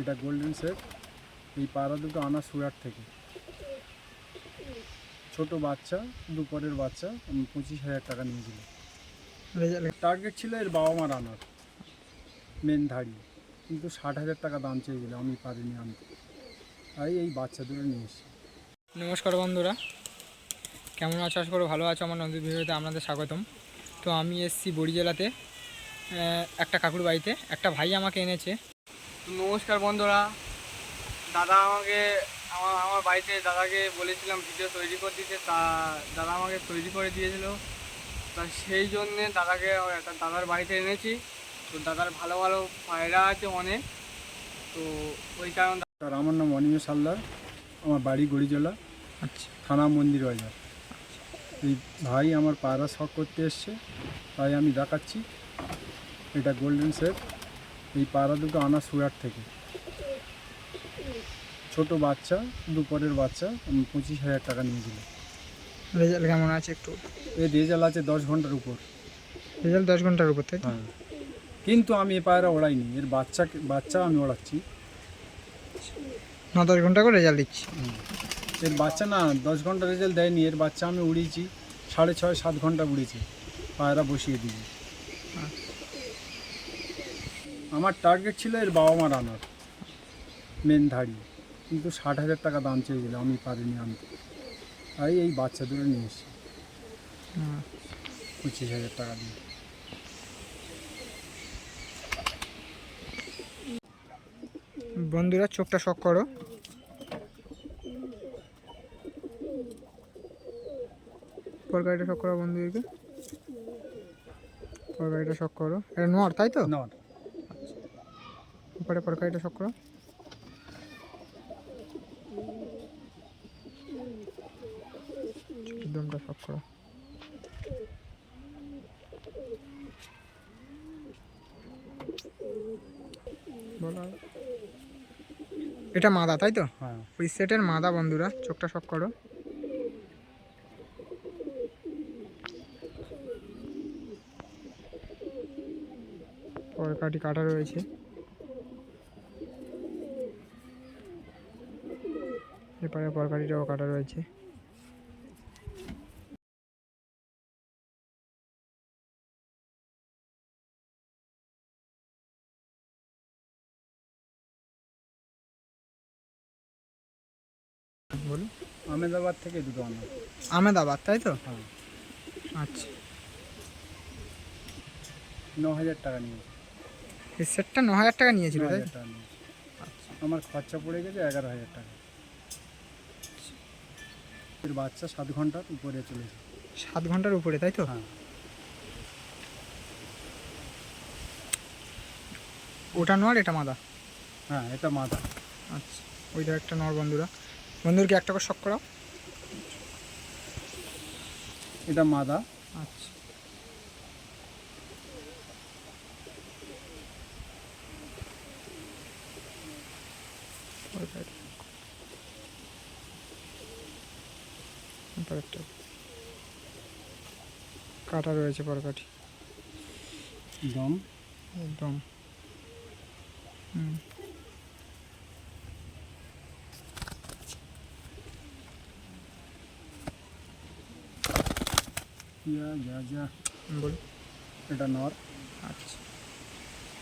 এটা golden set এই পাড়া দুটো আনা সুরাট থেকে। ছোট বাচ্চা দুপুরের বাচ্চা উম, পঁচিশ হাজার টাকা নিয়েছিল। টার্গেট ছিল এর বাবা মার আনার মেন ধাড়ি। কিন্তু ষাট হাজার টাকা দাম চেয়েছিল আমি পারিনি আনতে। তাই এই বাচ্চা দুটো নিয়ে এসেছি। নমস্কার বন্ধুরা। কেমন আছো? আশা করো ভালো আছো। আমার নদীর ভিডিওতে আপনাদের স্বাগতম। তো আমি এসছি বড়ি জেলাতে একটা কাকুর বাড়িতে। একটা ভাই আমাকে এনেছে। নমস্কার বন্ধুরা। দাদা আমাকে আমার আমার বাড়িতে দাদাকে বলেছিলাম ভিডিও তৈরি করে দিতে তা দাদা আমাকে তৈরি করে দিয়েছিল। তা সেই জন্যে দাদাকে একটা দাদার বাড়িতে এনেছি। তো দাদার ভালো ভালো পায়রা আছে অনেক। তো ওই কারণ আর আমার নাম অনিমেষ হালদার। আমার বাড়ি গড়িজলা আচ্ছা। থানা মন্দির বাজার। এই ভাই আমার পায়রা শখ করতে এসছে। তাই আমি দেখাচ্ছি। এটা গোল্ডেন সেট এই পায়রা দুটো আনা সুরাট থেকে। ছোট বাচ্চা দুপুরের বাচ্চা পঁচিশ হাজার টাকা নিয়েছিল। রেজাল্ট কেমন আছে একটু? এর রেজাল্ট আছে দশ ঘণ্টার উপর। রেজাল্ট দশ ঘণ্টার উপর তাই তো? হ্যাঁ। কিন্তু আমি এ পায়রা ওড়াইনি। এর বাচ্চা বাচ্চা আমি ওড়াচ্ছি। ন দশ ঘণ্টা করে রেজাল্ট দিচ্ছি? এর বাচ্চা না দশ ঘণ্টা রেজাল্ট দেয়নি। এর বাচ্চা আমি উড়িয়েছি সাড়ে ছয় সাত ঘণ্টা উড়েছি পায়রা বসিয়ে দিয়েছি। আমার টার্গেট ছিল এর বাবা মার আনার মেন ধাড়ি। কিন্তু ষাট হাজার টাকা দাম চেয়েছিল আমি পারিনি আনতে। তাই এই বাচ্চা দুটো নিয়ে এসেছি। পঁচিশ হাজার টাকা দিয়ে। বন্ধুরা চোখটা শখ করো। পরগাড়িটা শখ করো বন্ধুদেরকে। পরগাড়িটা শখ করো। এটা নর তাই তো? শখ করো ছোট দমটা শখ করো বলো। এটা মাদা তাই তো? হ্যাঁ। ওই সেটের মাদা বন্ধুরা চোখটা শখ করো। পরকাটি কাটা রয়েছে। এপারে পরকাটিটাও কাটা রয়েছে। বলুন। আমেদাবাদ থেকে দুটো আনা। আমেদাবাদ তাই তো? হ্যাঁ। আচ্ছা। ন হাজার টাকা নিয়েছে। এই সেটটা ন হাজার টাকা নিয়েছিল তাই? টাকা আমার খরচা পড়ে গেছে এগারো হাজার টাকা। এর বাচ্চা সাত ঘণ্টার উপরে চলেছে সাত ঘণ্টার উপরে তাই তো? হ্যাঁ। ওটা নর এটা মাদা? হ্যাঁ এটা মাদা। আচ্ছা ওইটা একটা নর বন্ধুরা। বন্ধুরকে একটা করে শখ করাও। এটা মাদা। আচ্ছা। ওইটা একটা কাটা রয়েছে পরকাঠি দম? একদম হুম। ইয়া যা যা। বল এটা নর। আচ্ছা।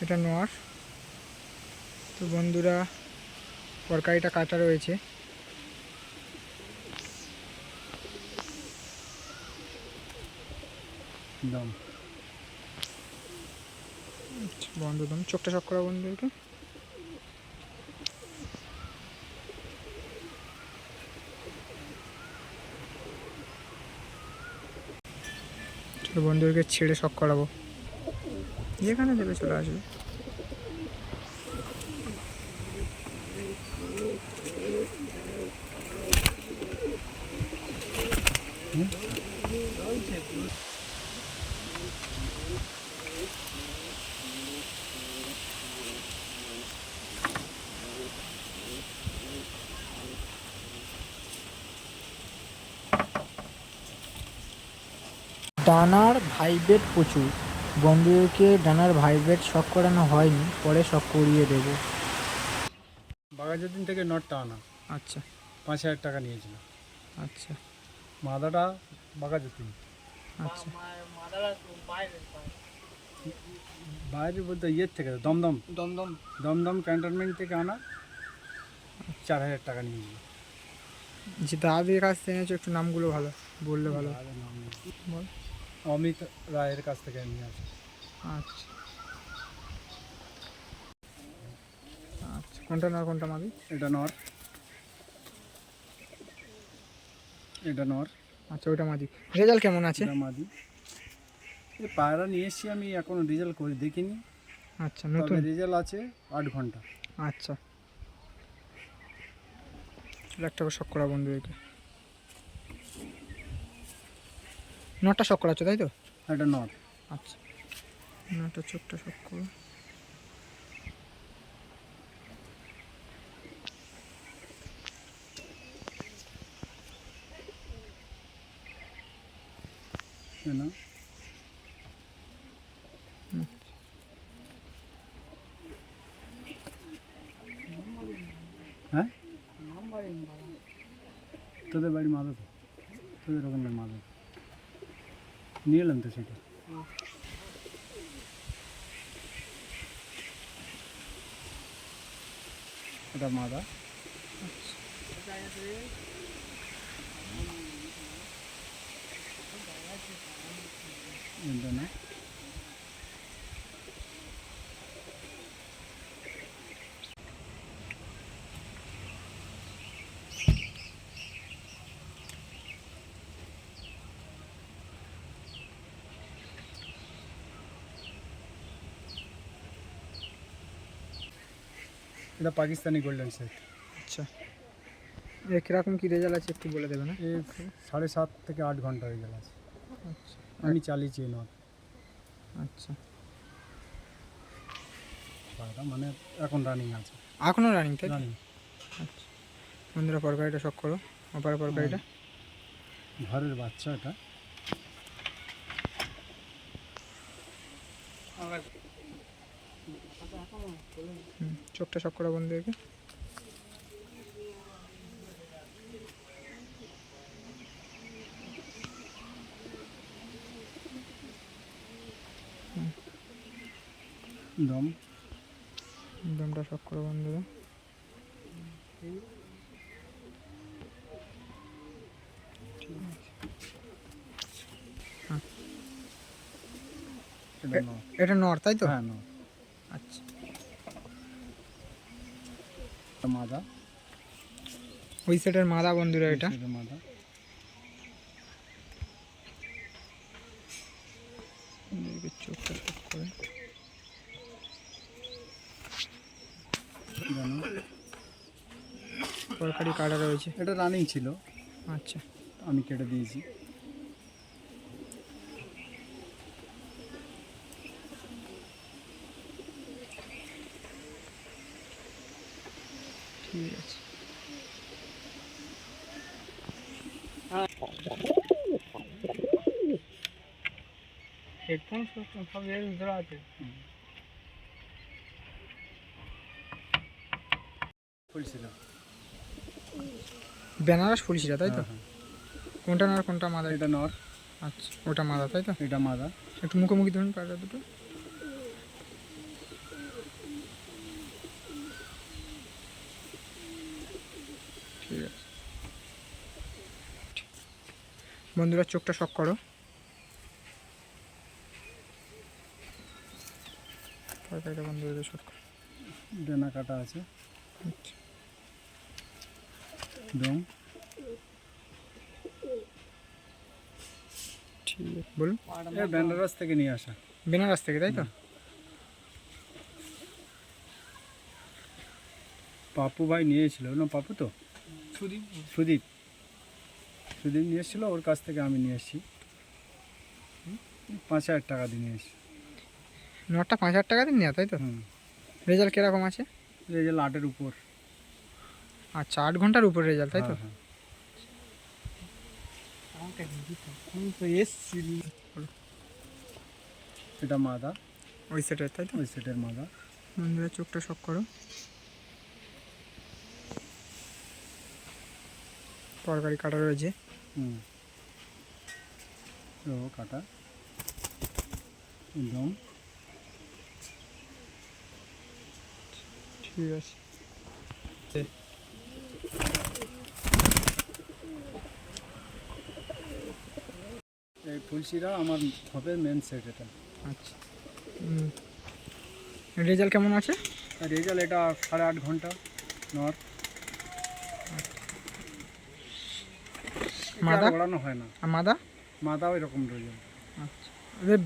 এটা নোয়ার তো বন্ধুরা তরকারিটা কাটা রয়েছে। দম বন্ধ দম। চোখটা শখ করা বন্ধুদেরকে চলো বন্ধুদেরকে ছেড়ে শখ করাবো। যেখানে দেবে চলে আসবে। ডানার ভাইব্রেট প্রচুর। বন্ধুদেরকে ডানার ভাইব্রেট শক করানো হয়নি পরে শক করিয়ে দেবো। বাঘাযতীন থেকে নটটা আনা আচ্ছা। পাঁচ হাজার টাকা নিয়েছিল। আচ্ছা। মাদাটা বাঘাযতীন আচ্ছা। বাইরে বলতে ইয়ের থেকে দমদম। দমদম। দমদম ক্যান্টনমেন্ট থেকে আনা চার হাজার টাকা নিয়েছিল। যে দাদির কাছ থেকে একটু নামগুলো ভালো বললে ভালো। নাম। বল। অমিত রায়ের কাছ থেকে নিয়ে আসি। আচ্ছা। আচ্ছা কোনটা না কোনটা মাদি এটা নর। এটা নর। আচ্ছা ওইটা মাদি রেজাল্ট কেমন আছে? এটা মাদি এই পায়রা নিয়ে এসেছি আমি এখনও রেজাল্ট করে দেখিনি। আচ্ছা নতুন? রেজাল্ট আছে আট ঘণ্টা। আচ্ছা। একটা শখ করা বন্ধু বন্ধুদেরকে। নটা শখ করাচ্ছ তাই তো? এটা নর আচ্ছা। নটা চোখটা শখ করো না হ্যাঁ? তোদের বাড়ি মাদক তোদের ওখানে মাদক নিয়ে এলাম তো সেটা এটা পাকিস্তানি গোল্ডেন সেট আচ্ছা। এ কীরকম কি রেজাল্ট আছে একটু বলে দেবে না এ সাড়ে সাত থেকে আট ঘণ্টা হয়ে গেল আছে। আচ্ছা। আমি চালিয়েছি নট। আচ্ছা। পায়রা মানে এখন রানিং আছে। এখনও রানিং তাই রানিং আচ্ছা। বন্ধুরা পরকারিটা শখ করো। অপার পরকারিটা? ঘরের বাচ্চা এটা হুম, চোখটা শখ করো বন্ধুদেরকে দম? দমটা শখ করো এটা নট এটা নর তাই তো? হ্যাঁ নট আচ্ছা এটা মাদা। ওই সেটের মাদা বন্ধুরা এটা। মাদা। চোখটা করে। তরকারি কাটা রয়েছে। এটা রানিং ছিল। আচ্ছা। আমি কেটে দিয়েছি ঠিক আছে হেডফোন সব এর ভিতরে আছে বেনারস ফুলশিরা তাই তো? হ্যাঁ, হ্যাঁ। কোনটা নর কোনটা মাদা? এটা নর। আচ্ছা ওটা মাদা তাই তো? এটা মাদা। একটু মুখোমুখি ধরুন পাটা দুটো। ঠিক আছে। বন্ধুরা চোখটা শখ করো। তরকারিটা বন্ধুদের শখ করো। ডেনা কাটা আছে। আচ্ছা। ঠিক আছে বলুন। এ বেনারস থেকে নিয়ে আসা। বেনারস থেকে তাই তো? পাপু ভাই নিয়েছিল না পাপু তো? সুদীপ। সুদীপ। সুদীপ নিয়ে এসেছিল ওর কাছ থেকে আমি নিয়ে এসেছি। পাঁচ হাজার টাকা দিয়ে নিয়ে এসেছি। নটটা পাঁচ হাজার টাকা দিন নেওয়া তাই তো? রেজাল্ট কীরকম আছে? রেজাল্ট আটের উপর। আচ্ছা আট ঘণ্টার উপর রেজাল্ট তাই তো? হ্যাঁ, হ্যাঁ। এটা মাদা। ওই সেটের তাই তো? ওই সেটের মাদা। বন্ধুরা চোখটা শখ করো। তরকারি কাটা রয়েছে। হুম। কাটা। একদম। ঠিক আছে এই ফুলশিরা আমার হবে মেন সেট এটা। আচ্ছা। রেজাল্ট কেমন আছে? আর রেজাল্ট এটা সাড়ে আট ঘণ্টা নর মাদা? ওড়ানো হয় না। আর মাদা? মাদা ওই রকম রেজাল্ট। আচ্ছা।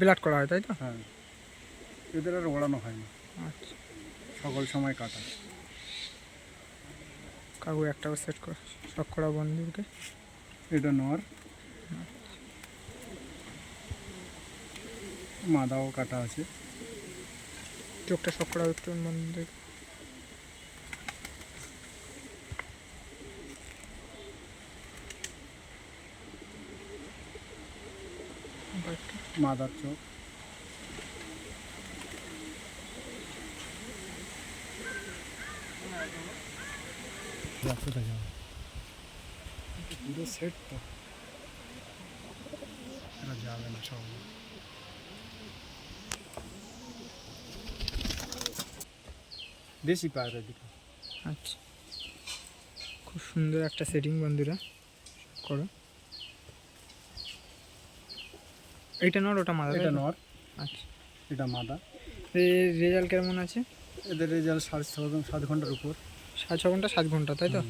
ব্লাড করা হয় তাই তো? হ্যাঁ। এদের আর ওড়ানো হয় না। আচ্ছা। সকল সময় কাটা। কাকু একটাও সেট কর সব করা বন্ধুকে। এটা নর। মাদাও কাটা আছে। চোখটা সব করা একটু বন্ধুদের মাদার চোখ। পুরো সেট তো এরা যাবে না সব দেশি পায়রা দুটো। আচ্ছা। খুব সুন্দর একটা সেটিং বন্ধুরা করো। এটা নর ওটা মাদা এটা নর। আচ্ছা। এটা মাদা। রেজাল্ট কেমন আছে? এদের রেজাল্ট সাড়ে ছ সাত ঘণ্টার উপর। সাড়ে ছ ঘণ্টা সাত ঘণ্টা তাই তো।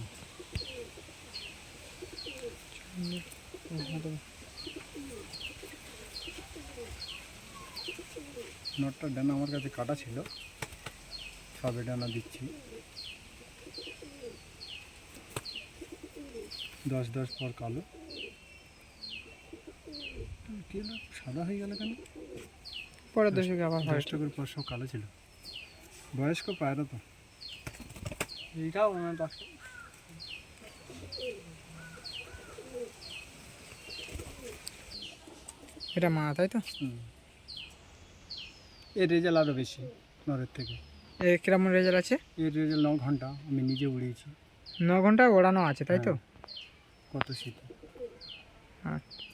নটটা ডানা আমার কাছে কাটা ছিল। সবে ডানা দিচ্ছি। দশ দশ পর কালো? সাদা হয়ে গেল কেন? পরের দশকে আবার দশটা করে পর সব কালো ছিল। বয়স্ক পায়রা তো। এইটাও দশ এটা মা তাই তো? এর রেজাল্ট আরও বেশি নরের থেকে। এ কীরকম রেজাল্ট আছে? এর রেজাল্ট ন ঘণ্টা আমি নিজে উড়িয়েছি। ন ঘণ্টা ওড়ানো আছে তাই তো? হ্যাঁ। কত শীত। আচ্ছা।